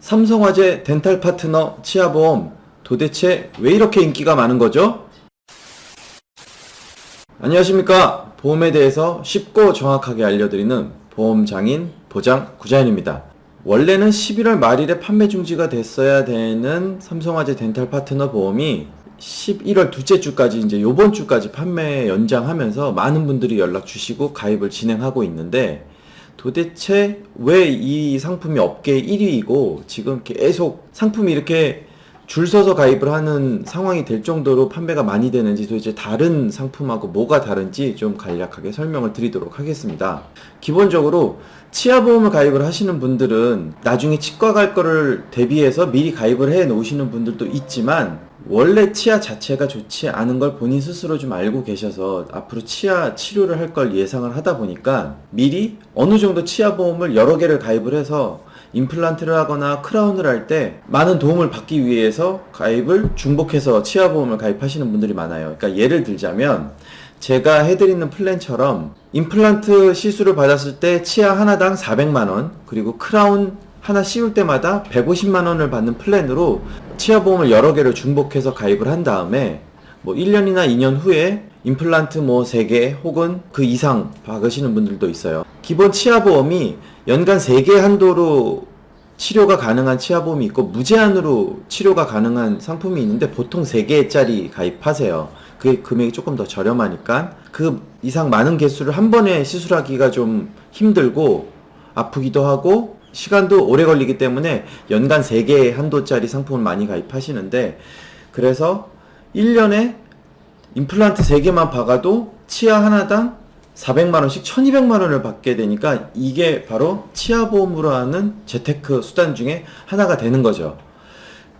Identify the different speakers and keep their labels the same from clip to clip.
Speaker 1: 삼성화재 덴탈 파트너 치아보험 도대체 왜 이렇게 인기가 많은 거죠? 안녕하십니까. 보험에 대해서 쉽고 정확하게 알려드리는 보험장인 보장 구자연입니다. 원래는 11월 말일에 판매 중지가 됐어야 되는 삼성화재 덴탈 파트너 보험이 11월 둘째 주까지 이제 요번 주까지 판매 연장하면서 많은 분들이 연락 주시고 가입을 진행하고 있는데 도대체 왜 이 상품이 업계 1위이고 지금 계속 상품이 이렇게 줄 서서 가입을 하는 상황이 될 정도로 판매가 많이 되는지 도대체 다른 상품하고 뭐가 다른지 좀 간략하게 설명을 드리도록 하겠습니다. 기본적으로 치아보험을 가입을 하시는 분들은 나중에 치과 갈 거를 대비해서 미리 가입을 해 놓으시는 분들도 있지만 원래 치아 자체가 좋지 않은 걸 본인 스스로 좀 알고 계셔서 앞으로 치아 치료를 할 걸 예상을 하다 보니까 미리 어느 정도 치아 보험을 여러 개를 가입을 해서 임플란트를 하거나 크라운을 할 때 많은 도움을 받기 위해서 가입을 중복해서 치아 보험을 가입하시는 분들이 많아요. 그러니까 예를 들자면 제가 해드리는 플랜처럼 임플란트 시술을 받았을 때 치아 하나당 400만 원 그리고 크라운 하나 씌울 때마다 150만 원을 받는 플랜으로 치아 보험을 여러 개를 중복해서 가입을 한 다음에 뭐 1년이나 2년 후에 임플란트 뭐 3개 혹은 그 이상 박으시는 분들도 있어요. 기본 치아 보험이 연간 3개 한도로 치료가 가능한 치아보험이 있고 무제한으로 치료가 가능한 상품이 있는데 보통 3개짜리 가입하세요. 그게 금액이 조금 더 저렴하니까 그 이상 많은 개수를 한 번에 시술하기가 좀 힘들고 아프기도 하고 시간도 오래 걸리기 때문에 연간 3개 한도짜리 상품을 많이 가입하시는데 그래서 1년에 임플란트 3개만 박아도 치아 하나당 400만원씩 1200만원을 받게 되니까 이게 바로 치아보험으로 하는 재테크 수단 중에 하나가 되는 거죠.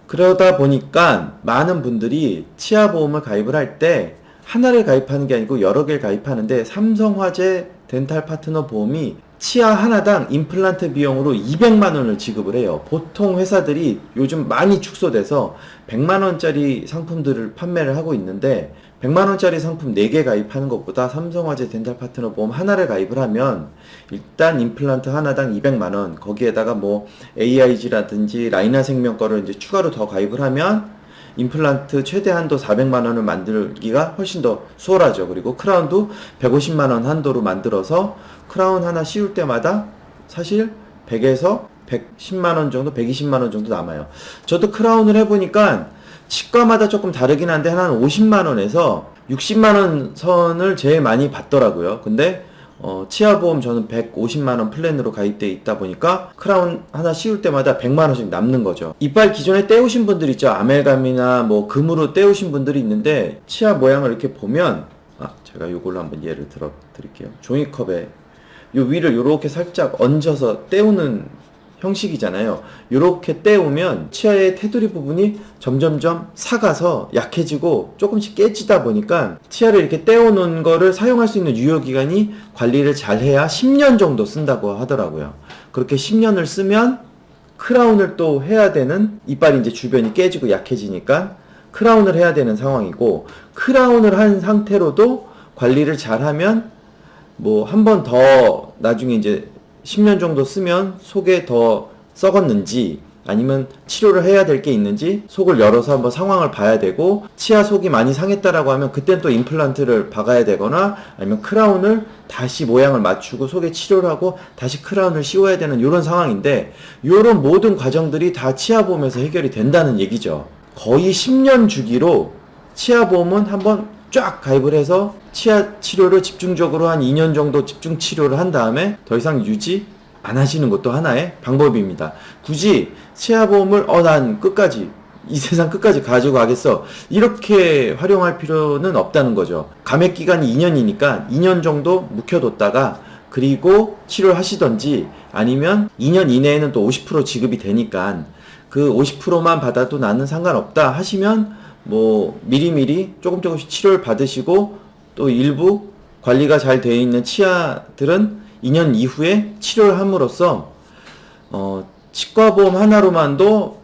Speaker 1: 그러다 보니까 많은 분들이 치아보험을 가입을 할 때 하나를 가입하는 게 아니고 여러 개를 가입하는데 삼성화재 덴탈 파트너 보험이 치아 하나당 임플란트 비용으로 200만 원을 지급을 해요. 보통 회사들이 요즘 많이 축소돼서 100만 원짜리 상품들을 판매를 하고 있는데 100만 원짜리 상품 4개 가입하는 것보다 삼성화재 덴탈 파트너 보험 하나를 가입을 하면 일단 임플란트 하나당 200만 원 거기에다가 뭐 AIG라든지 라이나 생명 거를 이제 추가로 더 가입을 하면 임플란트 최대 한도 400만 원을 만들기가 훨씬 더 수월하죠. 그리고 크라운도 150만 원 한도로 만들어서 크라운 하나 씌울 때마다 사실 100에서 110만 원 정도, 120만 원 정도 남아요. 저도 크라운을 해보니까 치과마다 조금 다르긴 한데 한 50만 원에서 60만 원 선을 제일 많이 받더라고요. 근데 어, 치아보험 저는 150만 원 플랜으로 가입돼 있다 보니까 크라운 하나 씌울 때마다 100만 원씩 남는 거죠. 이빨 기존에 떼우신 분들 있죠. 아멜감이나 뭐 금으로 떼우신 분들이 있는데 치아 모양을 이렇게 보면 아, 제가 요걸로 한번 예를 들어 드릴게요. 종이컵에 요 위를 요렇게 살짝 얹어서 떼우는 형식이잖아요. 요렇게 떼우면 치아의 테두리 부분이 점점점 사가서 약해지고 조금씩 깨지다 보니까 치아를 이렇게 떼어놓은 거를 사용할 수 있는 유효기간이 관리를 잘 해야 10년 정도 쓴다고 하더라고요. 그렇게 10년을 쓰면 크라운을 또 해야 되는 이빨이 이제 주변이 깨지고 약해지니까 크라운을 해야 되는 상황이고 크라운을 한 상태로도 관리를 잘 하면 뭐 한 번 더 나중에 이제 10년 정도 쓰면 속에 더 썩었는지 아니면 치료를 해야 될 게 있는지 속을 열어서 한번 상황을 봐야 되고 치아 속이 많이 상했다라고 하면 그땐 또 임플란트를 박아야 되거나 아니면 크라운을 다시 모양을 맞추고 속에 치료를 하고 다시 크라운을 씌워야 되는 이런 상황인데 이런 모든 과정들이 다 치아보험에서 해결이 된다는 얘기죠. 거의 10년 주기로 치아보험은 한번 쫙 가입을 해서 치아 치료를 집중적으로 한 2년 정도 집중 치료를 한 다음에 더 이상 유지 안 하시는 것도 하나의 방법입니다. 굳이 치아보험을 어 난 끝까지 이 세상 끝까지 가지고 가겠어 이렇게 활용할 필요는 없다는 거죠. 감액 기간이 2년이니까 2년 정도 묵혀뒀다가 그리고 치료를 하시던지 아니면 2년 이내에는 또 50% 지급이 되니까 그 50%만 받아도 나는 상관없다 하시면 뭐 미리미리 조금 조금씩 치료를 받으시고 또 일부 관리가 잘 되어 있는 치아들은 2년 이후에 치료를 함으로써 어, 치과보험 하나로만도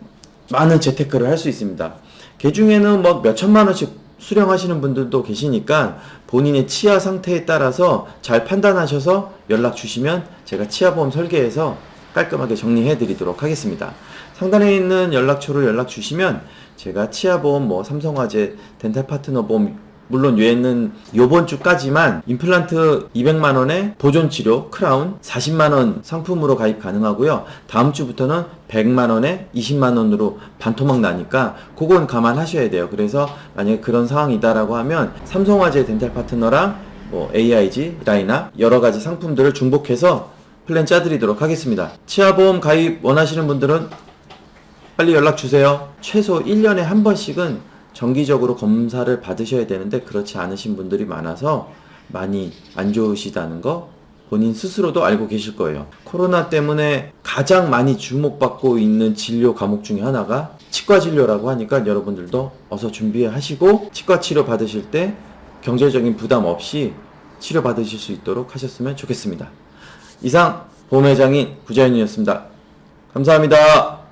Speaker 1: 많은 재테크를 할 수 있습니다. 개 중에는 뭐 몇천만 원씩 수령하시는 분들도 계시니까 본인의 치아 상태에 따라서 잘 판단하셔서 연락 주시면 제가 치아보험 설계해서 깔끔하게 정리해 드리도록 하겠습니다. 상단에 있는 연락처로 연락 주시면 제가 치아보험, 뭐 삼성화재, 덴탈 파트너 보험 물론 얘는 요번 주까지만 임플란트 200만 원에 보존 치료 크라운 40만 원 상품으로 가입 가능하고요. 다음 주부터는 100만 원에 20만 원으로 반토막 나니까 그건 감안하셔야 돼요. 그래서 만약에 그런 상황이다라고 하면 삼성화재 덴탈 파트너랑 뭐 AIG, 라이나 여러 가지 상품들을 중복해서 플랜 짜드리도록 하겠습니다. 치아보험 가입 원하시는 분들은 빨리 연락 주세요. 최소 1년에 한 번씩은 정기적으로 검사를 받으셔야 되는데 그렇지 않으신 분들이 많아서 많이 안 좋으시다는 거 본인 스스로도 알고 계실 거예요. 코로나 때문에 가장 많이 주목받고 있는 진료 과목 중에 하나가 치과 진료라고 하니까 여러분들도 어서 준비하시고 치과 치료 받으실 때 경제적인 부담 없이 치료 받으실 수 있도록 하셨으면 좋겠습니다. 이상 보험회장인 구자윤이었습니다. 감사합니다.